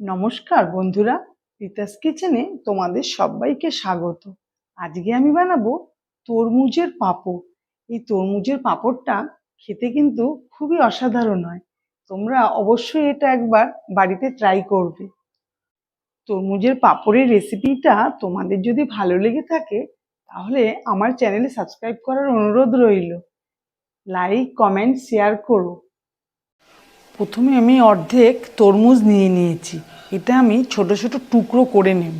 নমস্কার বন্ধুরা রিতাস কিচেনে তোমাদের সবাইকে স্বাগত। আজকে আমি বানাবো তরমুজের পাঁপড়। এই তরমুজের পাঁপড়টা খেতে কিন্তু খুবই অসাধারণ হয়। তোমরা অবশ্যই এটা একবার বাড়িতে ট্রাই করবে। তরমুজের পাঁপড়ের রেসিপিটা তোমাদের যদি ভালো লেগে থাকে, তাহলে আমার চ্যানেলে সাবস্ক্রাইব করার অনুরোধ রইল। লাইক কমেন্ট শেয়ার করো। প্রথমে আমি অর্ধেক তরমুজ নিয়ে নিয়েছি। এটা আমি ছোট ছোট টুকরো করে নেব।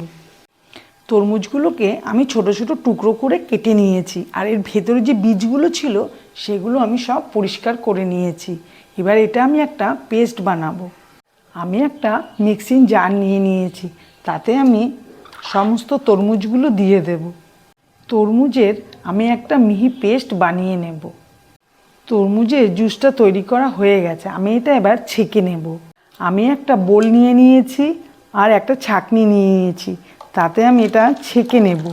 তরমুজগুলোকে আমি ছোট ছোট টুকরো করে কেটে নিয়েছি। আর এর ভেতরে যে বীজগুলো ছিল, সেগুলো আমি সব পরিষ্কার করে নিয়েছি। এবার এটা আমি একটা পেস্ট বানাবো। আমি একটা মিক্সিং জার নিয়ে নিয়েছি। তাতে আমি সমস্ত তরমুজগুলো দিয়ে দেব। তরমুজের আমি একটা মিহি পেস্ট বানিয়ে নেব। তরমুজের জুসটা তৈরি করা হয়ে গেছে। আমি এটা এবার ছেঁকে নেব। আমি একটা বোল নিয়ে নিয়েছি আর একটা ছাকনি নিয়ে নিয়েছি। তাতে আমি এটা ছেঁকে নেব।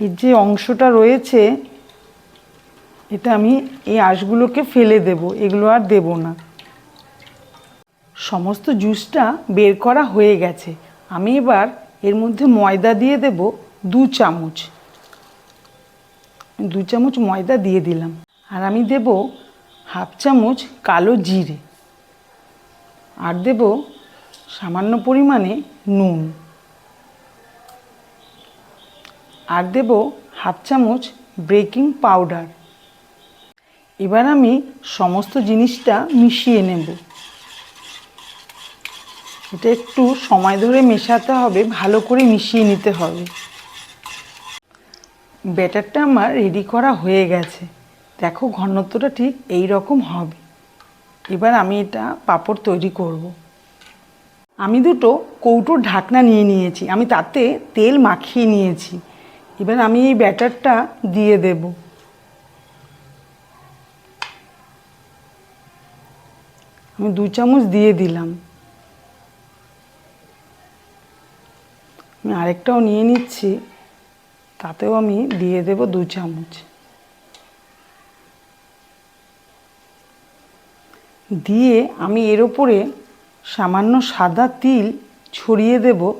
এর যে অংশটা রয়েছে, এটা আমি এই আঁশগুলোকে ফেলে দেব। এগুলো আর দেব না। সমস্ত জুসটা বের করা হয়ে গেছে। আমি এবার এর মধ্যে ময়দা দিয়ে দেব। দু চামচ। দু চামচ ময়দা দিয়ে দিলাম। আর আমি দেব হাফ চামচ কালো জিরে। আর দেব সামান্য পরিমাণে নুন। আর দেব হাফ চামচ বেকিং পাউডার। এবার আমি সমস্ত জিনিসটা মিশিয়ে নেব। এটা একটু সময় ধরে মেশাতে হবে, ভালো করে মিশিয়ে নিতে হবে। ব্যাটারটা আমার রেডি করা হয়ে গেছে। দেখো, ঘনত্বটা ঠিক এই রকম হবে। এবার আমি এটা পাঁপড় তৈরি করব। আমি দুটো কৌটোর ঢাকনা নিয়ে নিয়েছি। আমি তাতে তেল মাখিয়ে নিয়েছি। এবার আমি এই ব্যাটারটা দিয়ে দেব। আমি দু চামচ দিয়ে দিলাম। আমি আরেকটাও নিয়ে নিচ্ছি। তাতেও আমি দিয়ে দেব দু চামচ। দিয়ে আমি এর ওপরে সামান্য সাদা তিল ছড়িয়ে দেব।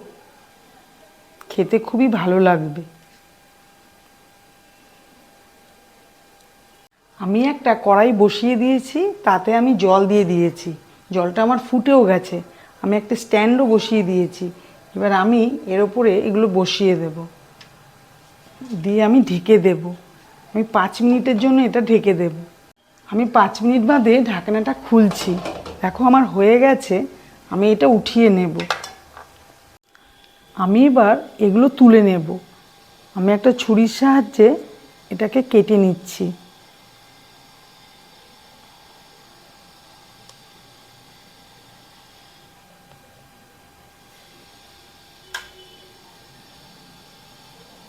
খেতে খুবই ভালো লাগবে। আমি একটা কড়াই বসিয়ে দিয়েছি, তাতে আমি জল দিয়ে দিয়েছি। জলটা আমার ফুটেও গেছে। আমি একটা স্ট্যান্ডও বসিয়ে দিয়েছি। এবার আমি এর ওপরে এগুলো বসিয়ে দেব। দিয়ে আমি ঢেকে দেব। আমি পাঁচ মিনিটের জন্য এটা ঢেকে দেব। আমি পাঁচ মিনিট বাদে ঢাকনাটা খুলছি। দেখো আমার হয়ে গেছে। আমি এটা উঠিয়ে নেব। আমি এবার এগুলো তুলে নেব। আমি একটা ছুরির সাহায্যে এটাকে কেটে নিচ্ছি।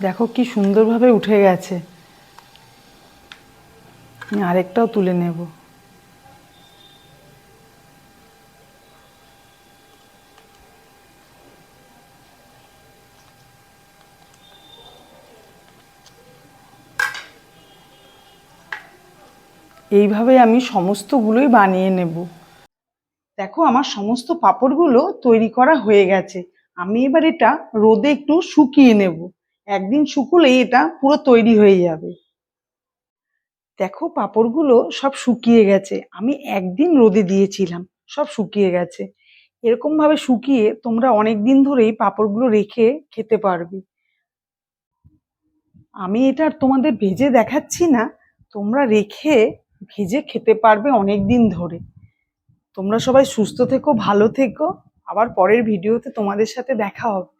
দেখো কি সুন্দরভাবে উঠে গেছে। আরেকটাও তুলে নেব। এইভাবে আমি সমস্তগুলোই বানিয়ে নেব। দেখো আমার সমস্ত পাঁপড়গুলো তৈরি করা হয়ে গেছে। আমি এবার এটা রোদে একটু শুকিয়ে নেব। একদিন শুকুলেই এটা পুরো তৈরি হয়ে যাবে। দেখো পাঁপড়গুলো সব শুকিয়ে গেছে। আমি একদিন রোদে দিয়েছিলাম, সব শুকিয়ে গেছে। এরকমভাবে শুকিয়ে তোমরা অনেক দিন ধরেই পাঁপড়গুলো রেখে খেতে পারবে। আমি এটা তোমাদের ভেজে দেখাচ্ছি না, তোমরা রেখে ভেজে খেতে পারবে অনেক দিন ধরে। তোমরা সবাই সুস্থ থেকো, ভালো থেকো। আবার পরের ভিডিওতে তোমাদের সাথে দেখা হবে।